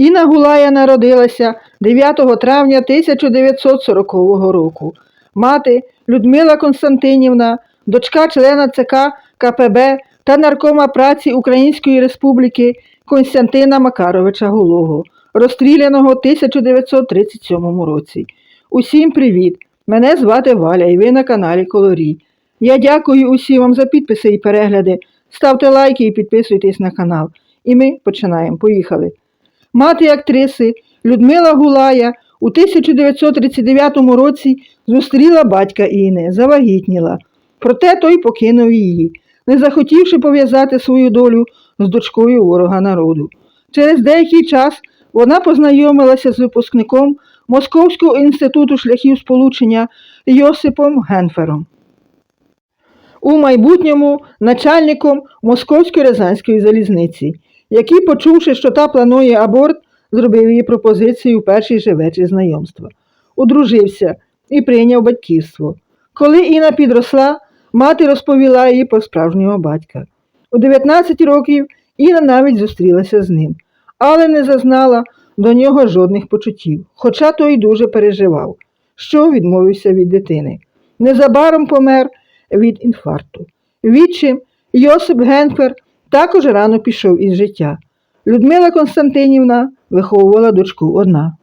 Інна Гулая народилася 9 травня 1940 року. Мати Людмила Константинівна, дочка члена ЦК КПБ та наркома праці Української Республіки Константина Макаровича Голого, розстріляного в 1937 році. Усім привіт! Мене звати Валя і ви на каналі Колорі. Я дякую усім вам за підписи і перегляди. Ставте лайки і підписуйтесь на канал. І ми починаємо. Поїхали. Мати актриси Людмила Гулая у 1939 році зустріла батька Іни, завагітніла. Проте той покинув її, не захотівши пов'язати свою долю з дочкою ворога народу. Через деякий час вона познайомилася з випускником Московського інституту шляхів сполучення Йосипом Генфером. У майбутньому начальником Московської Рязанської залізниці, який, почувши, що та планує аборт, зробив їй пропозицію у перший же вечір знайомства. Одружився і прийняв батьківство. Коли Інна підросла, мати розповіла їй про справжнього батька. У 19 років Інна навіть зустрілася з ним, але не зазнала до нього жодних почуттів, хоча той дуже переживав, що відмовився від дитини. Незабаром помер від інфаркту. Відчим Йосип Генфер також рано пішов із життя. Людмила Константинівна виховувала дочку одна.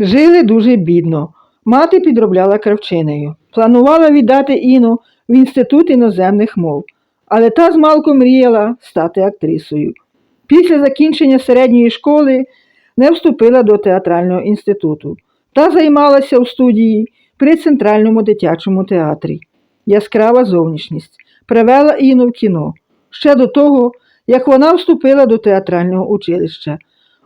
Жили дуже бідно. Мати підробляла кравчинею. Планувала віддати Іну в інститут іноземних мов, але та змалку мріяла стати актрисою. Після закінчення середньої школи не вступила до театрального інституту та займалася у студії при Центральному дитячому театрі. Яскрава зовнішність привела Іну в кіно ще до того, як вона вступила до театрального училища.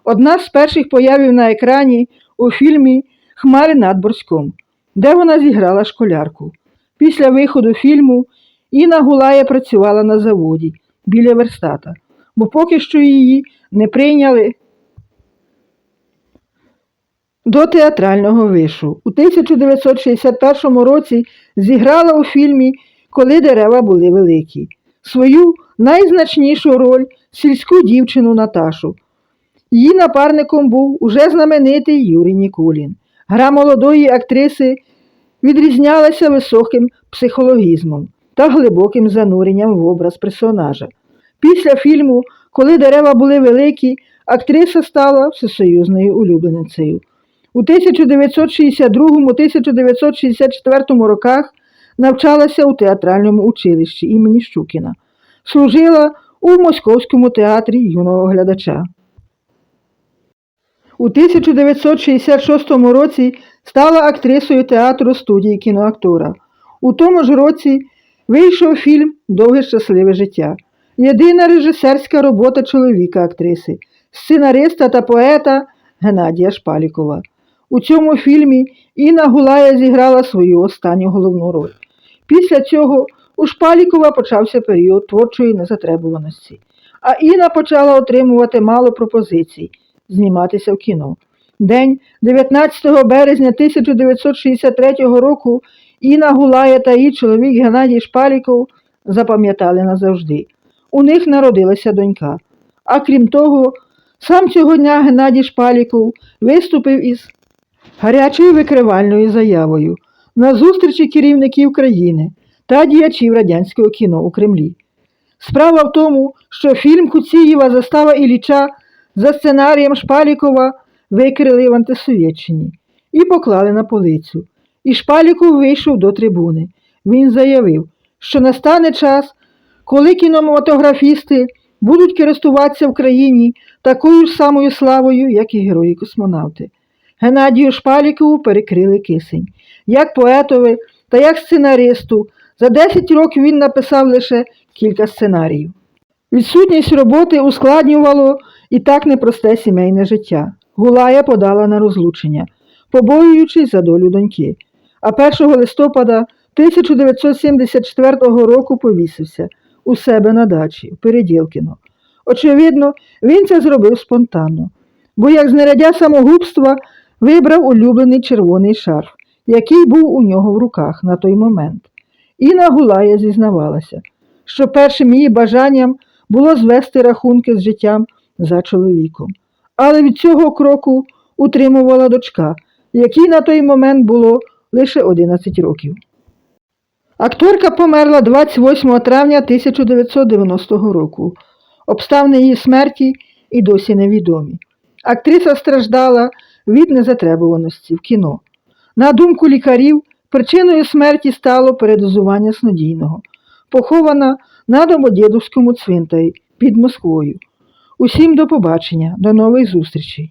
Одна з перших появів на екрані у фільмі Хмари над Борськом, де вона зіграла школярку. Після виходу фільму Інна Гулая працювала на заводі біля верстата, бо поки що її не прийняли до театрального вишу. У 1961 році зіграла у фільмі Коли дерева були великі свою найзначнішу роль сільську дівчину Наташу. Її напарником був уже знаменитий Юрій Нікулін. Гра молодої актриси відрізнялася високим психологізмом та глибоким зануренням в образ персонажа. Після фільму, коли дерева були великі, актриса стала всесоюзною улюбленицею. У 1962-1964 роках навчалася у театральному училищі імені Щукіна. Служила у Московському театрі юного глядача. У 1966 році стала актрисою театру студії кіноактора. У тому ж році вийшов фільм Довге щасливе життя. Єдина режисерська робота чоловіка актриси, сценариста та поета Геннадія Шпалікова. У цьому фільмі Інна Гулая зіграла свою останню головну роль. Після цього у Шпалікова почався період творчої незатребуваності, а Інна почала отримувати мало пропозицій зніматися в кіно. День 19 березня 1963 року Інна Гулая та її чоловік Геннадій Шпаліков запам'ятали назавжди. У них народилася донька. А крім того, сам цього дня Геннадій Шпаліков виступив із гарячою викривальною заявою на зустрічі керівників країни та діячів радянського кіно у Кремлі. Справа в тому, що фільм Куцієва Застава Ілліча за сценарієм Шпалікова викрили в антисовєтчині і поклали на полицю. І Шпаліков вийшов до трибуни. Він заявив, що настане час, коли кінематографісти будуть користуватися в країні такою ж самою славою, як і герої космонавти. Геннадію Шпалікову перекрили кисень. Як поетові та як сценаристу, за 10 років він написав лише кілька сценаріїв. Відсутність роботи ускладнювало і так непросте сімейне життя. Гулая подала на розлучення, побоюючись за долю доньки. А 1 листопада 1974 року повісився у себе на дачі в Переділкіно. Очевидно, він це зробив спонтанно, бо як знаряддя самогубства вибрав улюблений червоний шарф, який був у нього в руках на той момент. Інна Гулая зізнавалася, що першим її бажанням було звести рахунки з життям за чоловіком. Але від цього кроку утримувала дочка, якій на той момент було лише 11 років. Акторка померла 28 травня 1990 року. Обставини її смерті і досі невідомі. Актриса страждала від незатребуваності в кіно. На думку лікарів, причиною смерті стало передозування снодійного, похована на Домодєдовському цвинтарі під Москвою. Усім до побачення, до нових зустрічей.